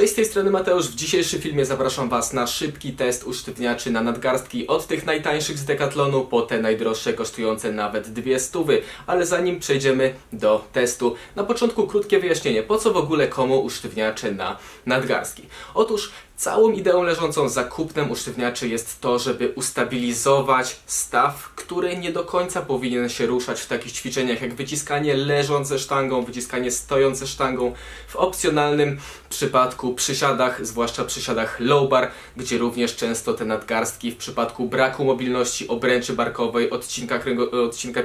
Cześć, z tej strony Mateusz. W dzisiejszym filmie zapraszam Was na szybki test usztywniaczy na nadgarstki od tych najtańszych z Decathlonu po te najdroższe kosztujące nawet dwie stówy. Ale zanim przejdziemy do testu, na początku krótkie wyjaśnienie, po co w ogóle komu usztywniacze na nadgarstki. Otóż Całą ideą leżącą za kupnem usztywniaczy jest to, żeby ustabilizować staw, który nie do końca powinien się ruszać w takich ćwiczeniach jak wyciskanie leżąc ze sztangą, wyciskanie stojąc ze sztangą. W opcjonalnym przypadku przysiadach, zwłaszcza przysiadach low bar, gdzie również często te nadgarstki w przypadku braku mobilności obręczy barkowej, odcinka, kręgo, odcinka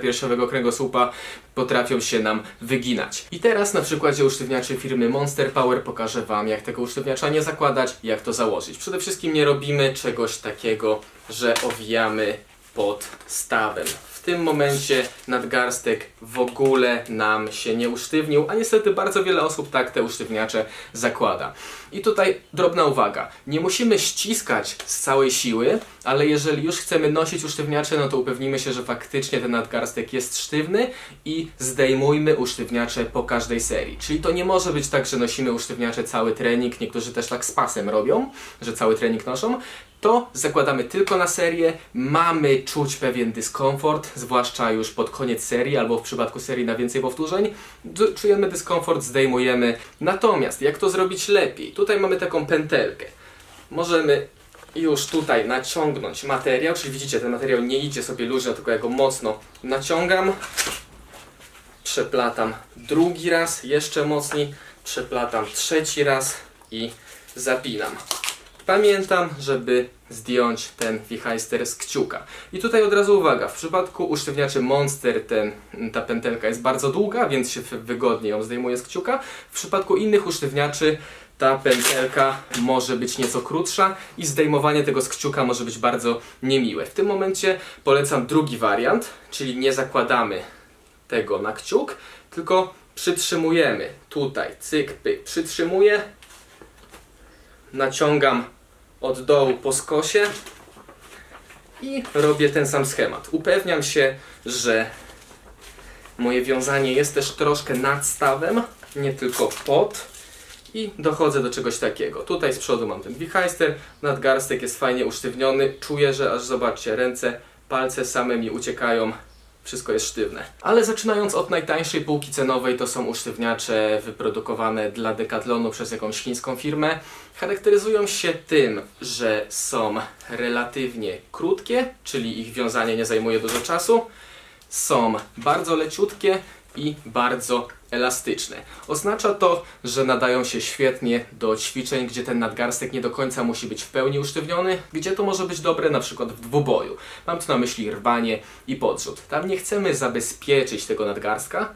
kręgosłupa potrafią się nam wyginać. I teraz na przykładzie usztywniaczy firmy Monster Power pokażę Wam, jak tego usztywniacza nie zakładać, jak to założyć. Przede wszystkim nie robimy czegoś takiego, że owijamy pod stawem. W tym momencie nadgarstek w ogóle nam się nie usztywnił, a niestety bardzo wiele osób tak te usztywniacze zakłada. I tutaj drobna uwaga. Nie musimy ściskać z całej siły, ale jeżeli już chcemy nosić usztywniacze, no to upewnimy się, że faktycznie ten nadgarstek jest sztywny i zdejmujmy usztywniacze po każdej serii. Czyli to nie może być tak, że nosimy usztywniacze cały trening, niektórzy też tak z pasem robią, że cały trening noszą, to zakładamy tylko na serię, mamy czuć pewien dyskomfort, zwłaszcza już pod koniec serii albo w przypadku serii na więcej powtórzeń, czujemy dyskomfort, zdejmujemy. Natomiast jak to zrobić lepiej? Tutaj mamy taką pętelkę. Możemy już tutaj naciągnąć materiał, czyli widzicie, ten materiał nie idzie sobie luźno, tylko ja go mocno naciągam, przeplatam drugi raz, jeszcze mocniej, przeplatam trzeci raz i zapinam. Pamiętam, żeby zdjąć ten wichajster z kciuka. I tutaj od razu uwaga, w przypadku usztywniaczy Monster ten, ta pętelka jest bardzo długa, więc się wygodnie ją zdejmuje z kciuka. W przypadku innych usztywniaczy ta pętelka może być nieco krótsza i zdejmowanie tego z kciuka może być bardzo niemiłe. W tym momencie polecam drugi wariant, czyli nie zakładamy tego na kciuk, tylko przytrzymujemy tutaj, cyk, pyk, przytrzymuję, naciągam od dołu po skosie i robię ten sam schemat. Upewniam się, że moje wiązanie jest też troszkę nad stawem, nie tylko pod. I dochodzę do czegoś takiego. Tutaj z przodu mam ten wichajster, nadgarstek jest fajnie usztywniony. Czuję, że aż zobaczcie, ręce, palce same mi uciekają. Wszystko jest sztywne. Ale zaczynając od najtańszej półki cenowej, to są usztywniacze wyprodukowane dla Decathlonu przez jakąś chińską firmę. Charakteryzują się tym, że są relatywnie krótkie, czyli ich wiązanie nie zajmuje dużo czasu. Są bardzo leciutkie i bardzo elastyczne. Oznacza to, że nadają się świetnie do ćwiczeń, gdzie ten nadgarstek nie do końca musi być w pełni usztywniony, gdzie to może być dobre na przykład w dwuboju. Mam tu na myśli rwanie i podrzut. Tam nie chcemy zabezpieczyć tego nadgarstka,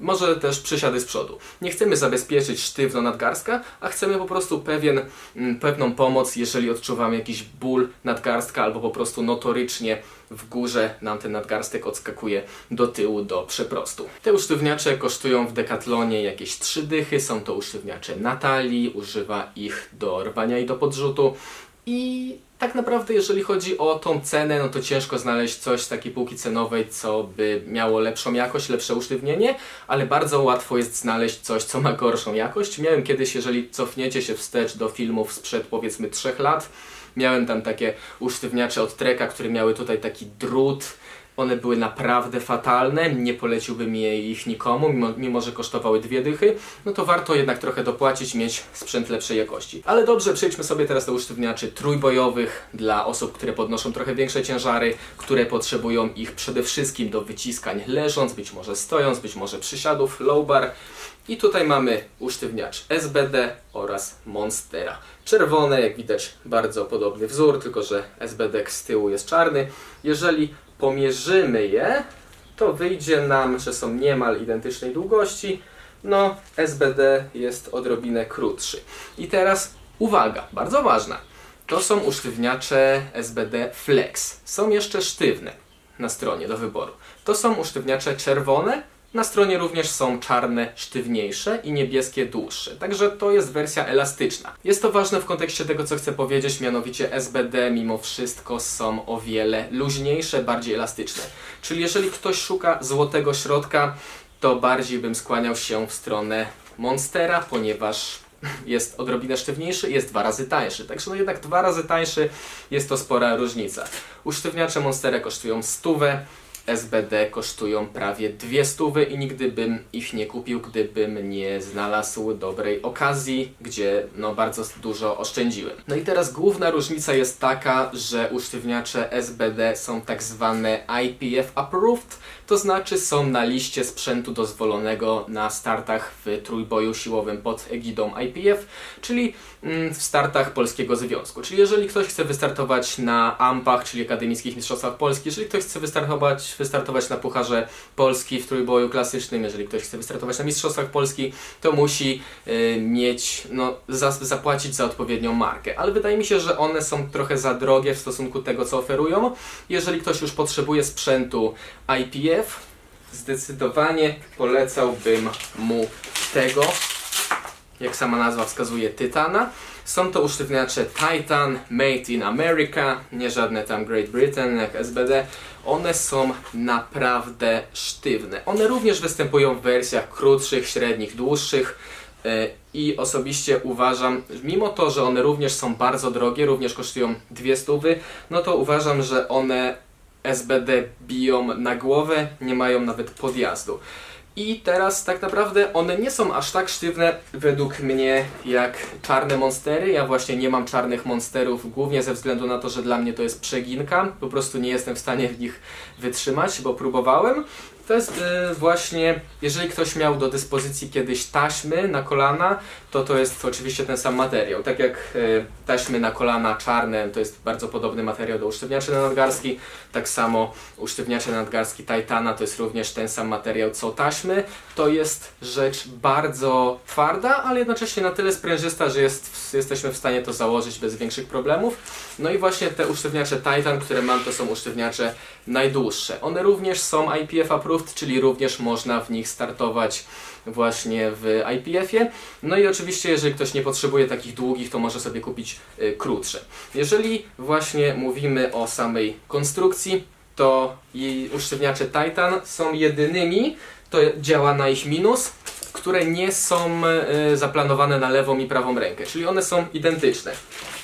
może też przysiady z przodu. Nie chcemy zabezpieczyć sztywno nadgarstka, a chcemy po prostu pewien, mm, pewną pomoc, jeżeli odczuwamy jakiś ból nadgarstka albo po prostu notorycznie w górze nam ten nadgarstek odskakuje do tyłu do przeprostu. Te usztywniacze kosztują w Decathlonie jakieś trzy dychy, są to usztywniacze Natalii, używa ich do rwania i do podrzutu i tak naprawdę jeżeli chodzi o tą cenę, no to ciężko znaleźć coś z takiej półki cenowej, co by miało lepszą jakość, lepsze usztywnienie, ale bardzo łatwo jest znaleźć coś, co ma gorszą jakość. Miałem kiedyś, jeżeli cofniecie się wstecz do filmów sprzed powiedzmy 3 lat, Miałem tam takie usztywniacze od Treka, które miały tutaj taki drut. One były naprawdę fatalne, nie poleciłbym je ich nikomu, mimo, mimo że kosztowały dwie dychy. No to warto jednak trochę dopłacić, mieć sprzęt lepszej jakości. Ale dobrze, przejdźmy sobie teraz do usztywniaczy trójbojowych dla osób, które podnoszą trochę większe ciężary, które potrzebują ich przede wszystkim do wyciskań leżąc, być może stojąc, być może przysiadów, low bar. I tutaj mamy usztywniacz SBD oraz Monstera. Czerwone, jak widać, bardzo podobny wzór, tylko że SBD z tyłu jest czarny. Jeżeli pomierzymy je, to wyjdzie nam, że są niemal identycznej długości. No, SBD jest odrobinę krótszy. I teraz uwaga, bardzo ważna. To są usztywniacze SBD Flex. Są jeszcze sztywne na stronie do wyboru. To są usztywniacze czerwone, na stronie również są czarne, sztywniejsze i niebieskie dłuższe, także to jest wersja elastyczna. Jest to ważne w kontekście tego, co chcę powiedzieć, mianowicie SBD mimo wszystko są o wiele luźniejsze, bardziej elastyczne. Czyli jeżeli ktoś szuka złotego środka, to bardziej bym skłaniał się w stronę Monstera, ponieważ jest odrobinę sztywniejszy, jest dwa razy tańszy. Także no jednak dwa razy tańszy jest to spora różnica. Usztywniacze Monstera kosztują stówę, SBD kosztują prawie dwie stówy i nigdy bym ich nie kupił, gdybym nie znalazł dobrej okazji, gdzie no bardzo dużo oszczędziłem. No i teraz główna różnica jest taka, że usztywniacze SBD są tak zwane IPF approved, to znaczy są na liście sprzętu dozwolonego na startach w trójboju siłowym pod egidą IPF, czyli mm, w startach Polskiego Związku. Czyli jeżeli ktoś chce wystartować na AMPach, czyli Akademickich Mistrzostwach Polski, jeżeli ktoś chce wystartować, wystartować na Pucharze Polski w trójboju klasycznym, jeżeli ktoś chce wystartować na Mistrzostwach Polski, to musi y, mieć, no, za, zapłacić za odpowiednią markę. Ale wydaje mi się, że one są trochę za drogie w stosunku do tego, co oferują. Jeżeli ktoś już potrzebuje sprzętu IPF, zdecydowanie polecałbym mu tego, jak sama nazwa wskazuje, Tytana. Są to usztywniacze Titan, Made in America, nie żadne tam Great Britain jak SBD. One są naprawdę sztywne. One również występują w wersjach krótszych, średnich, dłuższych. E, I osobiście uważam, mimo to, że one również są bardzo drogie, również kosztują dwie stówy, no to uważam, że one SBD biją na głowę, nie mają nawet podjazdu. I teraz tak naprawdę one nie są aż tak sztywne według mnie jak czarne monstery. Ja właśnie nie mam czarnych monsterów głównie ze względu na to, że dla mnie to jest przeginka. Po prostu nie jestem w stanie w nich wytrzymać, bo próbowałem. To jest y, właśnie, jeżeli ktoś miał do dyspozycji kiedyś taśmy na kolana, to to jest oczywiście ten sam materiał. Tak jak y, taśmy na kolana czarne, to jest bardzo podobny materiał do usztywniaczy na nadgarstki, tak samo usztywniacze na nadgarstki Titana to jest również ten sam materiał co taśmy. To jest rzecz bardzo twarda, ale jednocześnie na tyle sprężysta, że jest, jesteśmy w stanie to założyć bez większych problemów. No i właśnie te usztywniacze Titan, które mam, to są usztywniacze najdłuższe. One również są IPF approved, czyli również można w nich startować właśnie w IPF-ie. No i oczywiście, jeżeli ktoś nie potrzebuje takich długich, to może sobie kupić y, krótsze. Jeżeli właśnie mówimy o samej konstrukcji, to jej usztywniacze Titan są jedynymi, to działa na ich minus, które nie są y, zaplanowane na lewą i prawą rękę, czyli one są identyczne.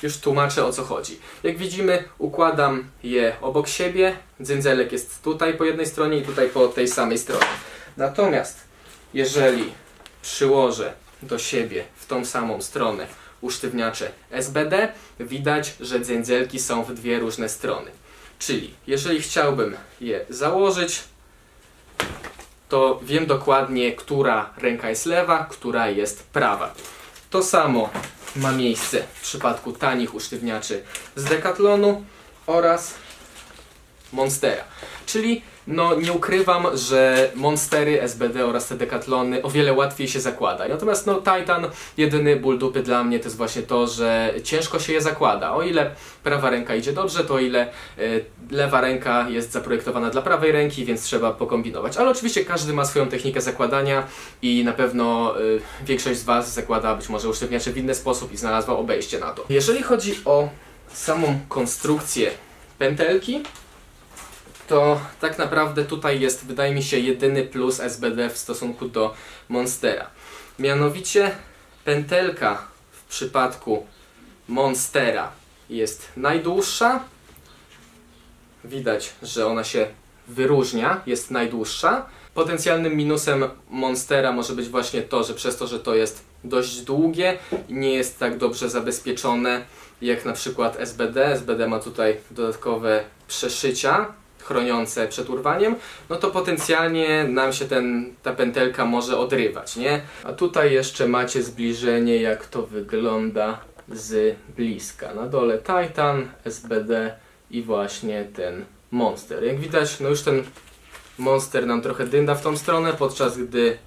Już tłumaczę o co chodzi. Jak widzimy, układam je obok siebie. Dzędzelek jest tutaj po jednej stronie i tutaj po tej samej stronie. Natomiast jeżeli przyłożę do siebie w tą samą stronę usztywniacze SBD, widać, że dzędzelki są w dwie różne strony. Czyli jeżeli chciałbym je założyć, to wiem dokładnie, która ręka jest lewa, która jest prawa. To samo ma miejsce w przypadku tanich usztywniaczy z Decathlonu oraz Monstera. Czyli no nie ukrywam, że Monstery, SBD oraz te Decathlony o wiele łatwiej się zakłada. Natomiast no Titan, jedyny ból dupy dla mnie to jest właśnie to, że ciężko się je zakłada. O ile prawa ręka idzie dobrze, to o ile y, lewa ręka jest zaprojektowana dla prawej ręki, więc trzeba pokombinować. Ale oczywiście każdy ma swoją technikę zakładania i na pewno y, większość z Was zakłada być może usztywniacze w inny sposób i znalazła obejście na to. Jeżeli chodzi o samą konstrukcję pętelki, to tak naprawdę tutaj jest, wydaje mi się, jedyny plus SBD w stosunku do Monstera. Mianowicie pętelka w przypadku Monstera jest najdłuższa. Widać, że ona się wyróżnia, jest najdłuższa. Potencjalnym minusem Monstera może być właśnie to, że przez to, że to jest dość długie nie jest tak dobrze zabezpieczone jak na przykład SBD. SBD ma tutaj dodatkowe przeszycia, chroniące przed urwaniem, no to potencjalnie nam się ten, ta pętelka może odrywać, nie? A tutaj jeszcze macie zbliżenie, jak to wygląda z bliska. Na dole Titan, SBD i właśnie ten Monster. Jak widać, no już ten Monster nam trochę dynda w tą stronę, podczas gdy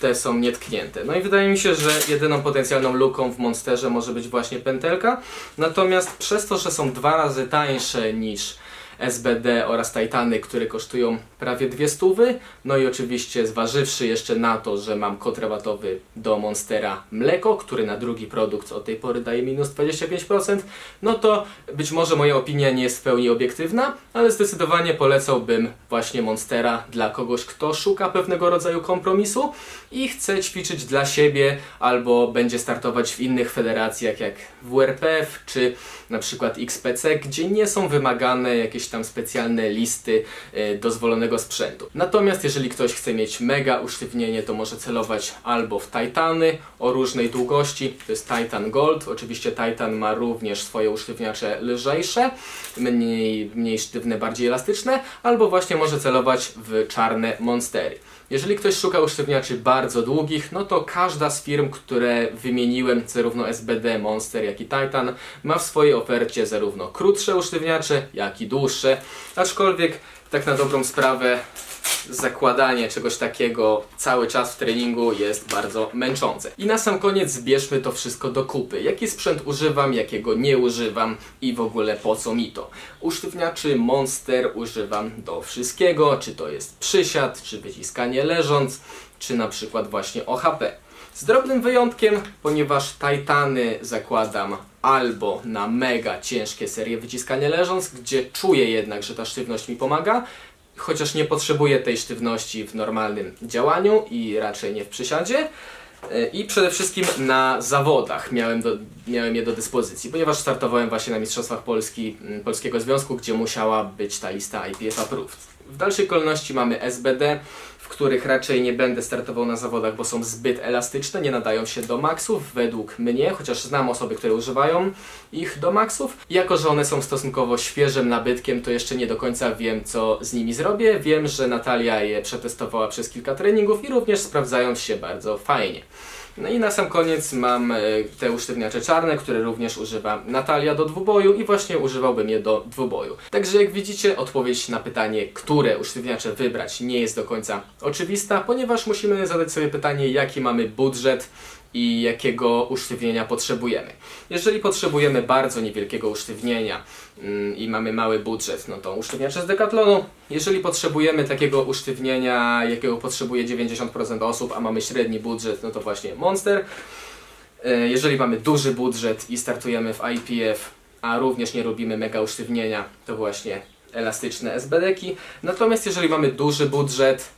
te są nietknięte. No i wydaje mi się, że jedyną potencjalną luką w Monsterze może być właśnie pętelka. Natomiast przez to, że są dwa razy tańsze niż SBD oraz Titany, które kosztują prawie dwie stówy. No i oczywiście zważywszy jeszcze na to, że mam kod rabatowy do Monstera Mleko, który na drugi produkt od tej pory daje minus 25%, no to być może moja opinia nie jest w pełni obiektywna, ale zdecydowanie polecałbym właśnie Monstera dla kogoś, kto szuka pewnego rodzaju kompromisu i chce ćwiczyć dla siebie albo będzie startować w innych federacjach jak WRPF czy na przykład XPC, gdzie nie są wymagane jakieś tam specjalne listy e, dozwolonego sprzętu. Natomiast jeżeli ktoś chce mieć mega usztywnienie, to może celować albo w Titany o różnej długości, to jest Titan Gold. Oczywiście Titan ma również swoje usztywniacze lżejsze, mniej, mniej sztywne, bardziej elastyczne, albo właśnie może celować w czarne monstery. Jeżeli ktoś szuka usztywniaczy bardzo długich, no to każda z firm, które wymieniłem, zarówno SBD, Monster, jak i Titan, ma w swojej ofercie zarówno krótsze usztywniacze, jak i dłuższe. Aczkolwiek, tak na dobrą sprawę, zakładanie czegoś takiego cały czas w treningu jest bardzo męczące. I na sam koniec zbierzmy to wszystko do kupy. Jaki sprzęt używam, jakiego nie używam i w ogóle po co mi to. Usztywniaczy Monster używam do wszystkiego, czy to jest przysiad, czy wyciskanie leżąc, czy na przykład właśnie OHP. Z drobnym wyjątkiem, ponieważ Titany zakładam albo na mega ciężkie serie wyciskania leżąc, gdzie czuję jednak, że ta sztywność mi pomaga, chociaż nie potrzebuję tej sztywności w normalnym działaniu i raczej nie w przysiadzie. E, I przede wszystkim na zawodach miałem, do, miałem je do dyspozycji, ponieważ startowałem właśnie na Mistrzostwach Polski, Polskiego Związku, gdzie musiała być ta lista IPF Approved. W dalszej kolejności mamy SBD, w których raczej nie będę startował na zawodach, bo są zbyt elastyczne, nie nadają się do maksów według mnie, chociaż znam osoby, które używają ich do maksów. Jako, że one są stosunkowo świeżym nabytkiem, to jeszcze nie do końca wiem, co z nimi zrobię. Wiem, że Natalia je przetestowała przez kilka treningów i również sprawdzają się bardzo fajnie. No i na sam koniec mam e, te usztywniacze czarne, które również używa Natalia do dwuboju i właśnie używałbym je do dwuboju. Także jak widzicie, odpowiedź na pytanie, które usztywniacze wybrać nie jest do końca oczywista, ponieważ musimy zadać sobie pytanie, jaki mamy budżet i jakiego usztywnienia potrzebujemy. Jeżeli potrzebujemy bardzo niewielkiego usztywnienia mm, i mamy mały budżet, no to usztywniacze z Decathlonu. Jeżeli potrzebujemy takiego usztywnienia, jakiego potrzebuje 90% osób, a mamy średni budżet, no to właśnie Monster. E, Jeżeli mamy duży budżet i startujemy w IPF, a również nie robimy mega usztywnienia, to właśnie elastyczne SBD-ki. Natomiast jeżeli mamy duży budżet,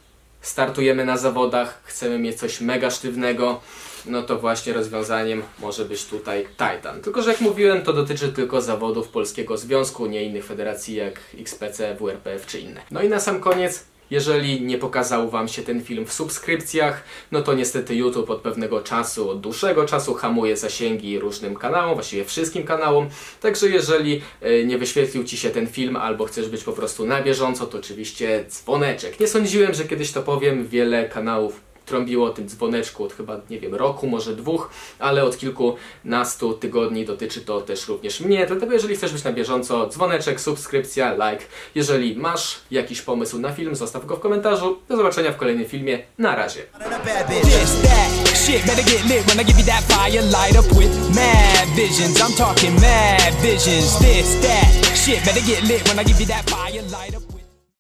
startujemy na zawodach, chcemy mieć coś mega sztywnego, no to właśnie rozwiązaniem może być tutaj Titan. Tylko, że jak mówiłem, to dotyczy tylko zawodów Polskiego Związku, nie innych federacji jak XPC, WRPF czy inne. No i na sam koniec, jeżeli nie pokazał Wam się ten film w subskrypcjach, no to niestety YouTube od pewnego czasu, od dłuższego czasu hamuje zasięgi różnym kanałom, właściwie wszystkim kanałom. Także jeżeli e, nie wyświetlił Ci się ten film albo chcesz być po prostu na bieżąco, to oczywiście dzwoneczek. Nie sądziłem, że kiedyś to powiem, wiele kanałów trąbiło o tym dzwoneczku od chyba, nie wiem, roku, może dwóch, ale od kilkunastu tygodni dotyczy to też również mnie. Dlatego jeżeli chcesz być na bieżąco, dzwoneczek, subskrypcja, like. Jeżeli masz jakiś pomysł na film, zostaw go w komentarzu. Do zobaczenia w kolejnym filmie. Na razie. Shit better get lit when I give you that fire. Light up.